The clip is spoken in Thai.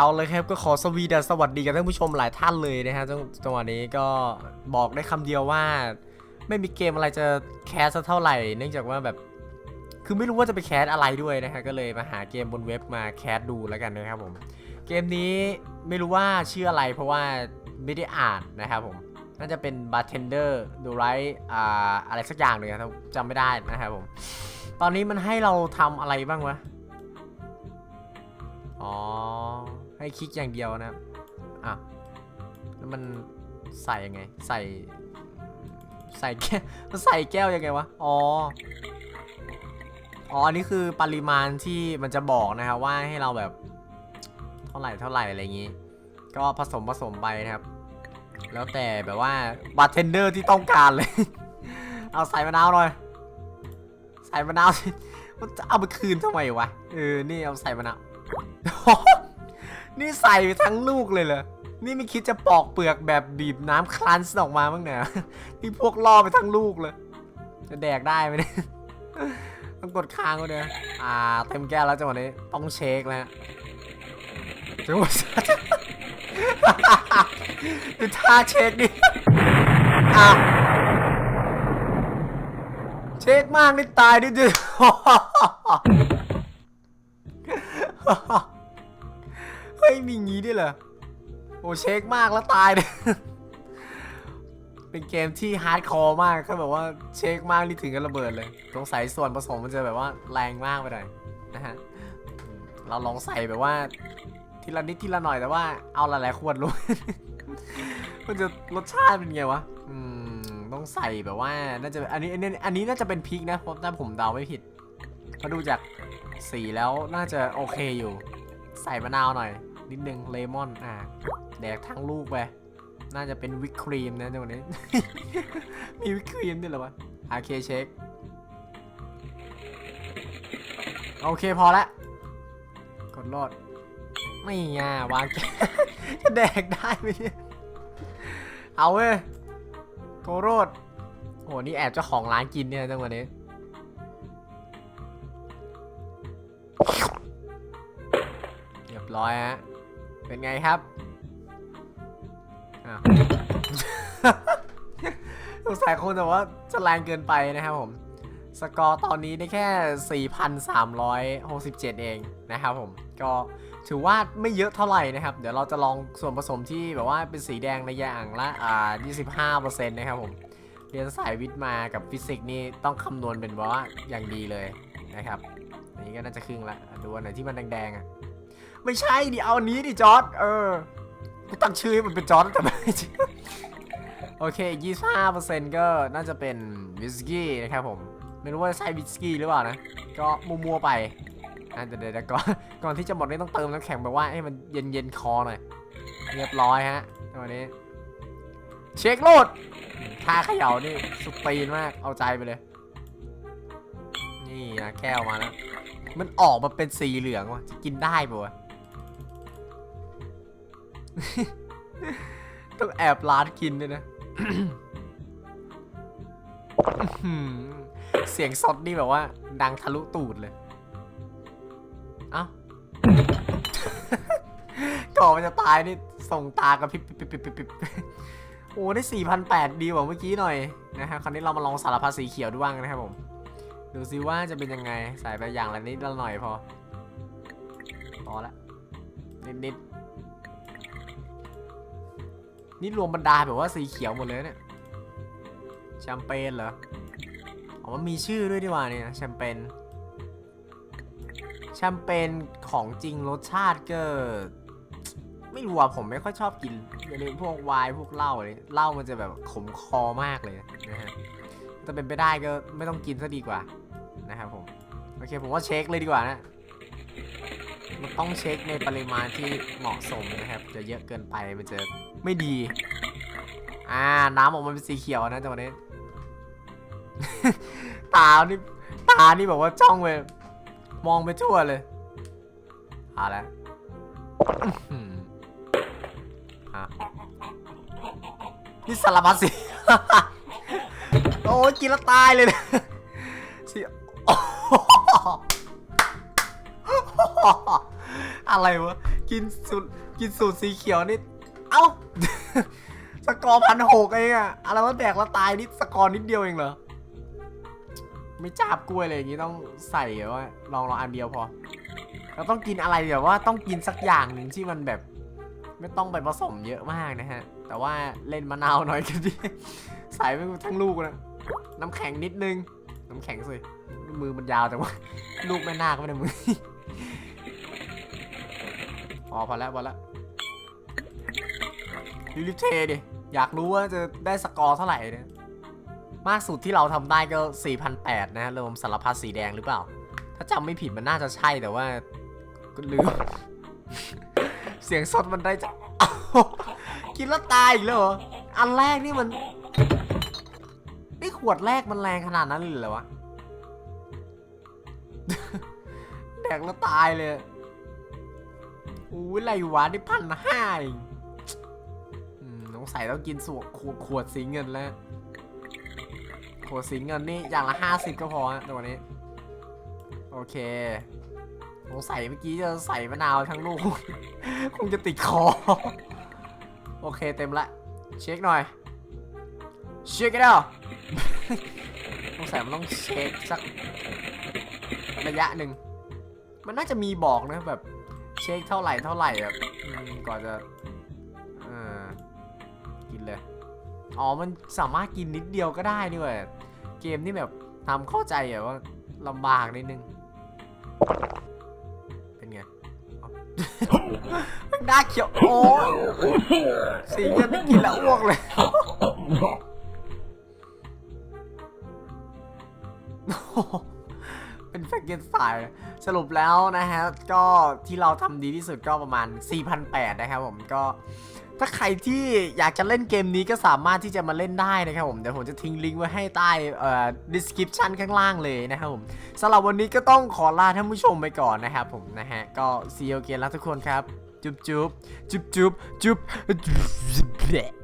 เอาเลยครับก็ขอสวีดัสสวัสดีกับท่านผู้ชมหลายท่านเลยนะฮะจังจังหวะนี้ก็บอกได้คำเดียวว่า ไม่มีเกมอะไรจะแคสเท่าไหร่ เนื่องจากว่าแบบ คือไม่รู้ว่าจะไปแคสอะไรด้วยนะฮะก็เลยมาหาเกมบนเว็บมาแคสดูแล้วกันนะครับผมเกมนี้ไม่รู้ว่าชื่ออะไรเพราะว่าไม่ได้อ่านนะครับผมน่าจะเป็น bartender the right อ่าอะไรสักอย่างเลยครับจำไม่ได้นะครับผมตอนนี้มันให้เราทำอะไรบ้างวะอ๋อ ให้คลิกอย่างเดียวนะครับอะแล้วมันใส่ยังไง ใส่ ใส่แก้วมันใส่แก้วยังไงวะ อ๋อ อ๋อ อันนี้คือปริมาณที่มันจะบอกนะครับว่าให้เราแบบ เท่าไหร่เท่าไหร่อะไรอย่างนี้ ก็ผสมผสมไปนะครับ แล้วแต่แบบว่าบาร์เทนเดอร์ที่ต้องการเลย เอาใส่มะนาวหน่อย ใส่มะนาวมันจะเอาไปคืนทำไมวะ เออ นี่เอาใส่มะนาว นี่ใส่ไปทั้งลูกเลยเหรอ นี่ไม่คิดจะปอกเปลือกแบบบีบน้ำคลันส์ออกมาบ้างเนี่ยนี่พวกล่อไปทั้งลูกเลย จะแดกได้ไหมเนี่ย ต้องกดค้างก็เด้ออ่า เต็มแก้วแล้วจังหวะนี้ ต้องเช็คแล้วฮะจังหวะดูท่าเช็คดิอะเช็คมากนี่ตายดิดิ ฮ้ยมีงี้ด้วยเหรอ โอ้เช็คมากแล้วตายเลยเป็นเกมที่ฮาร์ดคอร์มากเขาแบบว่าเช็คมากนี่ถึงกับระเบิดเลยสงสัยส่วนผสมมันจะแบบว่าแรงมากไปหน่อยนะฮะ เราลองใส่แบบว่า ทีละนิดทีละหน่อยแต่ว่าเอาหลายๆขวดลงมันจะรสชาติเป็นไงวะ อืม ต้องใส่แบบว่า น่าจะอันนี้อันนี้อันนี้น่าจะเป็นพริกนะเพราะถ้าผมเดาไม่ผิดพราดูจากสีแล้วน่าจะโอเคอยู่ ใส่มะนาวหน่อย นิดนึงเลมอนอ่าแดกทั้งลูกไปน่าจะเป็นวิปครีมนะจังวะนี้ มีวิปครีมด้วยเหรอวะโอเคเช็คโอเคพอละ กดโหลดไม่ง่าวางแกจะแดกได้ไหมเนี่ยเอาเว้ยโกโรดโอ้นี่แอบเจ้าของร้านกินเนี่ยจังหวะนี้เรียบร้อยฮะ เป็นไงครับสงสัยคนแต่ว่าจะแรงเกินไปนะครับผม สกอร์ตอนนี้ได้แค่ 4,367 เองนะครับผม ก็ถือว่าไม่เยอะเท่าไหร่นะครับ เดี๋ยวเราจะลองส่วนผสมที่แบบว่าเป็นสีแดงในอย่างละอ่า25%นะครับผม เรียนสายวิทย์มากับฟิสิกส์นี่ต้องคำนวณเป็นแบบว่าอย่างดีเลยนะครับ อันนี้ก็น่าจะครึ่งละ ดูอันไหนที่มันแดงๆอะ ไม่ใช่ดิเอาอันนี้ดิจอร์ดเออกูตั้งชื่อให้มันเป็นจอร์ดแต่ไม่ใช่โอเค25%ก็น่าจะเป็นวิสกี้นะครับผม ไม่รู้ว่าใช่วิสกี้หรือเปล่านะ ก็มัวๆไปอะเดี๋ยวก่อนก่อนที่จะหมดนี่ต้องเติมน้ำแข็งแบบว่าให้มันเย็นเย็นๆคอหน่อย เรียบร้อยฮะวันนี้ เช็คโลดท่าเขย่านี่สุดตีนมาก เอาใจไปเลย นี่นะแก้วมาแล้ว มันออกมาเป็นสีเหลืองว่ะ จะกินได้ปะวะ ต้องแอบร้านกินด้วยนะเสียงสดนี่แบบว่า ดังทะลุตูดเลย เอ้าก่อนมันจะตายนี่ ส่งตากับพิบพิบพิบพิบพิบโอ้ ได้สี่พันแปดดีกว่าเมื่อกี้หน่อยนะฮะคราวนี้เรามาลองสารพัดสีเขียวดูบ้างนะครับผม ดูซิว่าจะเป็นยังไง ใส่ไปอย่างละนิดละหน่อยพอ พอละนิดนิด นี่รวมบรรดาแบบว่าสีเขียวหมดเลยเนี่ยแชมเปญเหรออ๋อมันมีชื่อด้วยดีกว่าเนี่ยแชมเปญแชมเปญของจริงรสชาติก็ ไม่รู้อะผมไม่ค่อยชอบกินอย่างนี้พวกไวน์พวกเหล้าเลยเหล้ามันจะแบบขมคอมากเลยนะฮะถ้าเป็นไปได้ก็ไม่ต้องกินซะดีกว่านะครับผมโอเคผมว่าเช็คเลยดีกว่านะ มันต้องเช็คในปริมาณที่เหมาะสมนะครับ จะเยอะเกินไปมันจะไม่ดี อ่า น้ำออกมาเป็นสีเขียวนะจังหวะนี้ ตานี่ตานี่แบบว่าจ้องไปมองไปทั่วเลยเอาละนี่สารพัดสิ โอ้ยกินแล้วตายเลยนะสิ อะไรวะ กินสูตรกินสูตรสีเขียวนี่ เอ้า สกอร์พันหกเองอะอะไรวะแดกแล้วตายนี่สกอร์นิดเดียวเองเหรอ ไม่จับกล้วยเลยอย่างงี้ต้องใส่แบบว่าลองลองอันเดียวพอ เราต้องกินอะไรแบบว่าต้องกินสักอย่างหนึ่งที่มันแบบ ไม่ต้องไปผสมเยอะมากนะฮะ แต่ว่าเล่นมะนาวหน่อยก็ดี ใส่ไปทั้งลูกนะ น้ำแข็งนิดนึง น้ำแข็งสิ มือมันยาวแต่ว่า ลูกไม่น่าก็ไม่ได้มือ อ๋อพอแล้วพอแล้วรีบเทดิ อยากรู้ว่าจะได้สกอร์เท่าไหร่เนี่ยมากสุดที่เราทำได้ก็ 4,800 นะฮะรวมสารพัดสีแดงหรือเปล่า ถ้าจำไม่ผิดมันน่าจะใช่แต่ว่าลืม เสียงสดมันได้จะอ้าวกินแล้วตายอีกแล้วออันแรกนี่มันนี่ขวดแรกมันแรงขนาดนั้นเลยเหรอวะ แดกแล้วตายเลย อู้ยไรวะนี่พันห้าเองอืมสงสัยต้องกินสวกขวดขวดสีเงินแล้วขวดสีเงินนี่อย่างละห้าสิบก็พอฮะตัวนี้ โอเคสงสัยเมื่อกี้จะใส่มะนาวทั้งลูก คงจะติดคอ โอเคเต็มละ เช็คหน่อย เช็คกันแล้วสงสัยมันต้องเช็คสักระยะหนึ่ง มันน่าจะมีบอกนะแบบ ช็คเท่าไหร่เท่าไหร่แบบก่อนจะเออกินเลย อ๋อมันสามารถกินนิดเดียวก็ได้นี่เว้ยเกมนี่แบบทำเข้าใจแบบว่าลำบากนิดนึง เป็นไงหน้าเขียว โอ้สีเงินไม่กินแล้วอ้วกเลย เป็นแฟกเกนสไตล์สรุปแล้วนะฮะ ก็ที่เราทำดีที่สุดก็ประมาณ 4,800 นะครับผมก็ถ้าใครที่อยากจะเล่นเกมนี้ก็สามารถที่จะมาเล่นได้นะครับผมเดี๋ยวผมจะทิ้งลิงก์ไว้ให้ใต้เอ่อ description ข้างล่างเลยนะครับผมสำหรับวันนี้ก็ต้องขอลาท่านผู้ชมไปก่อนนะครับผมนะฮะ ก็ see you again แล้วทุกคนครับ จุ๊บจุ๊บจุ๊บจุ๊บจุ๊บ